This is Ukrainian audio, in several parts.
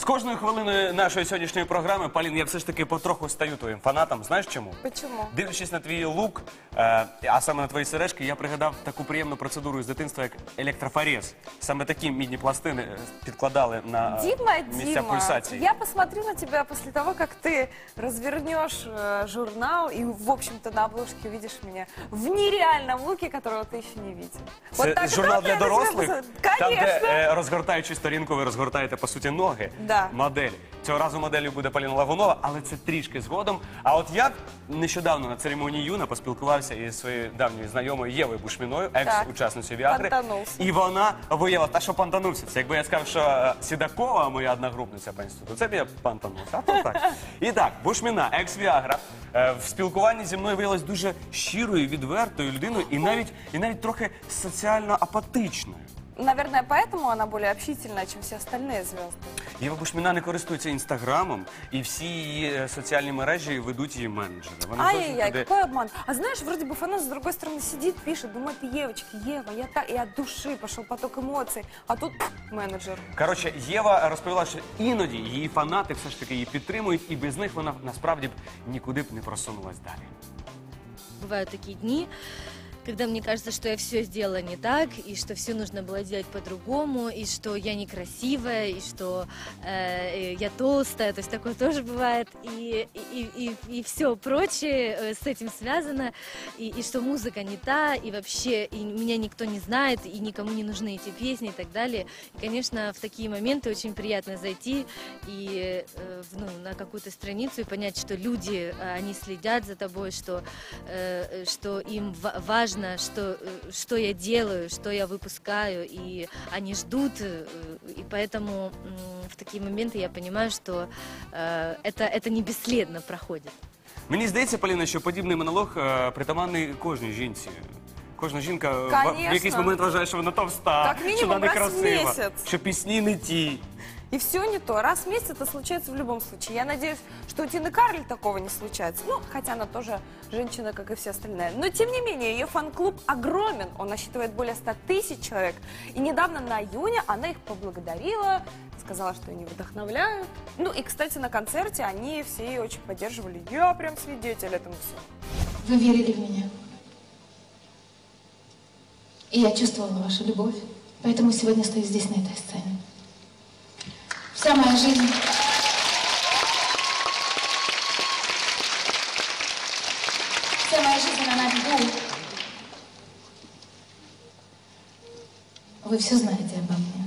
З кожною хвилиною нашої сьогоднішньої програми, Полін, я все ж таки потроху стаю твоїм фанатом. Знаєш чому? Почему? Дивлячись на твій лук, е, а саме на твої сережки, я пригадав таку приємну процедуру з дитинства, як електрофорез. Саме такі мідні пластини е, підкладали на е, Дима, місця Дима, пульсації. я посмотрю на тебя после того, как ты развернешь э, журнал и, в общем-то, на обложке увидишь меня в нереальном луке, которого ты еще не видел. Це так журнал вот для я на тебя дорослих, посмотрю. там, де Конечно. е, розгортаючи сторінку, ви розгортаєте по суті ноги Да. моделі. Цього разу моделлю буде Поліна Лагунова, але це трішки згодом. А от я нещодавно на церемонії Юна поспілкувався із своєю давньою знайомою Євою Бушміною, екс-учасницею Віагри. Пантанувся. І вона виявила, та що пантанувся. Це якби я сказав, що е, Сідакова, моя одногрупниця по інституту, це б я пантанувся. А то так. І так, Бушміна, екс-Віагра, е, в спілкуванні зі мною виявилась дуже щирою, відвертою людиною і навіть, і навіть трохи соціально апатичною Наверное, поэтому она более общительная, чем все остальные звезды. Єва Бушміна не користується інстаграмом, і всі її е, соціальні мережі ведуть її менеджери. Вони зовсім Ай-яй-яй, туди- какой обман. А знаешь, вроде бы фанат с другой стороны сидит, пишет, думает, девочки, Ева, я так, и от души пошел поток эмоций, а тут пф, менеджер. Коротше, Єва розповіла, що іноді її фанати все ж таки її підтримують, і без них вона насправді б нікуди б не просунулась далі. Бывают такие дни, Когда мне кажется, что я все сделала не так, и что все нужно было делать по-другому, и что я некрасивая, и что э, я толстая, то есть такое тоже бывает, и, и, и, и все прочее э, с этим связано, и, и что музыка не та, и вообще и меня никто не знает, и никому не нужны эти песни и так далее. И, конечно, в такие моменты очень приятно зайти и э, ну, на какую-то страницу и понять, что люди, э, они следят за тобой, что, э, что им ва- важно, что, э, что я делаю, что я выпускаю, и они ждут, э, и поэтому м, в такие моменты я понимаю, что э, это, это не бесследно проходит. Мені здається, Поліна, що подібний монолог е, притаманний кожній жінці. Кожна жінка е, в- в Конечно. якийсь момент вважає, що вона товста, Как що мінімум вона раз в некрасива, місяць. що пісні не ті. И все не то. Раз в месяц это случается в любом случае. Я надеюсь, что у Тины Карль такого не случается. Ну, хотя она тоже женщина, как и все остальные. Но, тем не менее, ее фан-клуб огромен. Он насчитывает более 100 тысяч человек. И недавно на июне она их поблагодарила, сказала, что они вдохновляют. Ну, и, кстати, на концерте они все ее очень поддерживали. Я прям свидетель этому всему. Вы верили в меня. И я чувствовала вашу любовь. Поэтому сегодня стою здесь, на этой сцене. Вся моя жизнь... Вся моя жизнь, она на виду. Вы все знаете обо мне.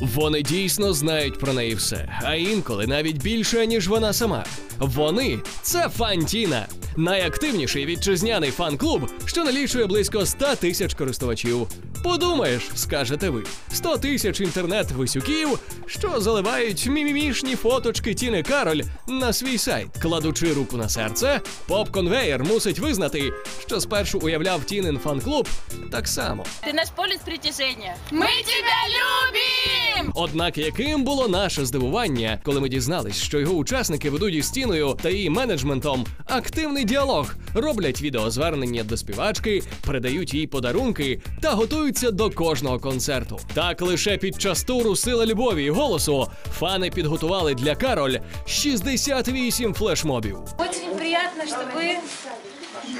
Вони дійсно знають про неї все, а інколи навіть більше, ніж вона сама. Вони це Фантіна, найактивніший вітчизняний фан-клуб, що налічує близько 100 тисяч користувачів. Подумаєш, скажете ви, 100 тисяч інтернет-висюків, що заливають мімімішні фоточки Тіни Кароль на свій сайт. Кладучи руку на серце, поп-конвеєр мусить визнати, що спершу уявляв Тінин фан-клуб так само. Ты наш полюс притяжения. Мы тебя любим! Однак яким було наше здивування, коли ми дізнались, що його учасники ведуть із стіною та її менеджментом активний діалог, роблять відеозвернення до співачки, передають їй подарунки та готуються до кожного концерту. Так лише під час туру Сила любові і голосу фани підготували для Кароль 68 флешмобів. Дуже приємно, що вы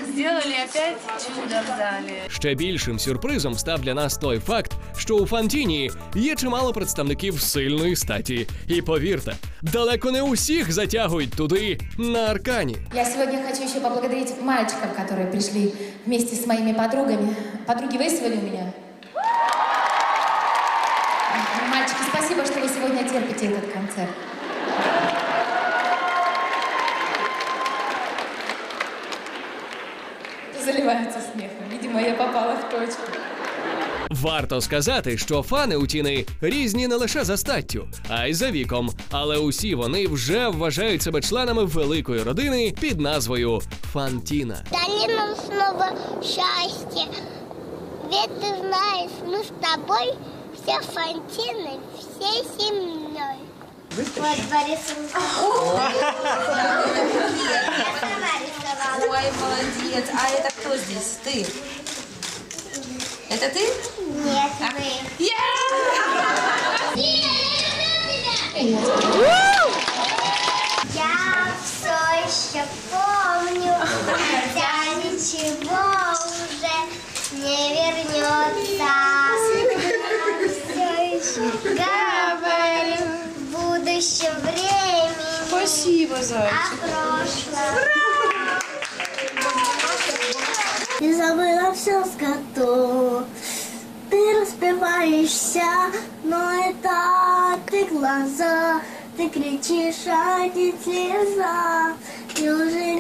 сделали опять чудо в зале. Ще більшим сюрпризом став для нас той факт, що у Фантіні є чимало представників сильної статі. І повірте, далеко не усіх затягують туди на аркані. Я сегодня хочу еще поблагодарить мальчиков, которые пришли вместе с моими подругами. Подруги вызвали у меня. Мальчики, спасибо, что вы сегодня терпите этот концерт. попала в точку. Варто сказати, що фани у тіни різні не лише за статтю, а й за віком. Але усі вони вже вважають себе членами великої родини під назвою Фантіна. Дали нам снова счастье. Ведь ты знаешь, мы с тобой все фантины, всей семьей. Вот Борис Ой, молодец. А это кто здесь? Ты? Это ты? Нет, мы. Я Я все еще помню, хотя ничего уже не вернется. Все еще говорю в будущем времени. Спасибо, Зайчик. О прошлом. И забыла все с. Ты распеваешься, но это ты глаза, ты кричишь, а не слеза. Неужели